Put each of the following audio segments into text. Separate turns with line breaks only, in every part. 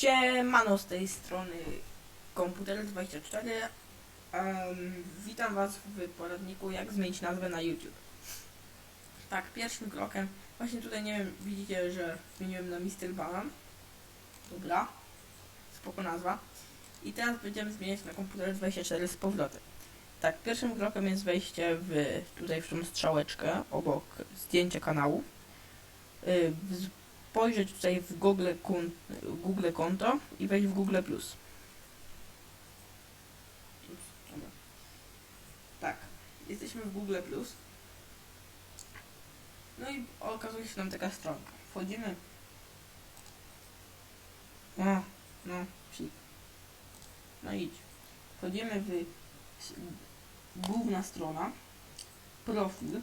Siemano z tej strony Komputer24 Em, Witam Was w poradniku jak zmienić nazwę na YouTube. Tak, pierwszym krokiem Właśnie tutaj nie wiem, widzicie, że zmieniłem na Mr. Banan. Dobra Spoko nazwa. I teraz będziemy zmieniać na Komputer24 z powrotem. Tak, pierwszym krokiem jest wejście w tutaj w tą strzałeczkę obok zdjęcia kanału. Y, w- spojrzeć tutaj w Google, kun- Google konto i wejść w Google Plus. Tak, jesteśmy w Google Plus. No i okazuje się nam taka strona. Wchodzimy. O, no, psik. No idź. Wchodzimy w główna strona, profil.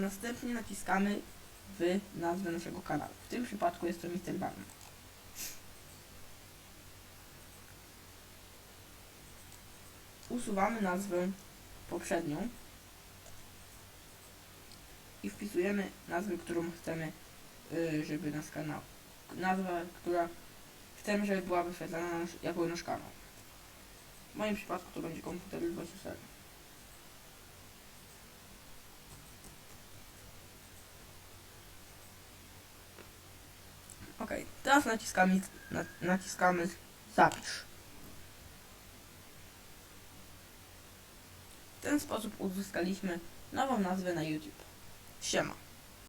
Następnie naciskamy w nazwę naszego kanału. W tym przypadku jest to Mr. Barn. Usuwamy nazwę poprzednią i wpisujemy nazwę, którą chcemy, y, żeby nasz kanał. Nazwę, która chcemy, żeby była wyświetlana jako nasz kanał. W moim przypadku to będzie komputer 24. teraz naciskamy, na, naciskamy zapisz. W ten sposób uzyskaliśmy nową nazwę na YouTube. Siema.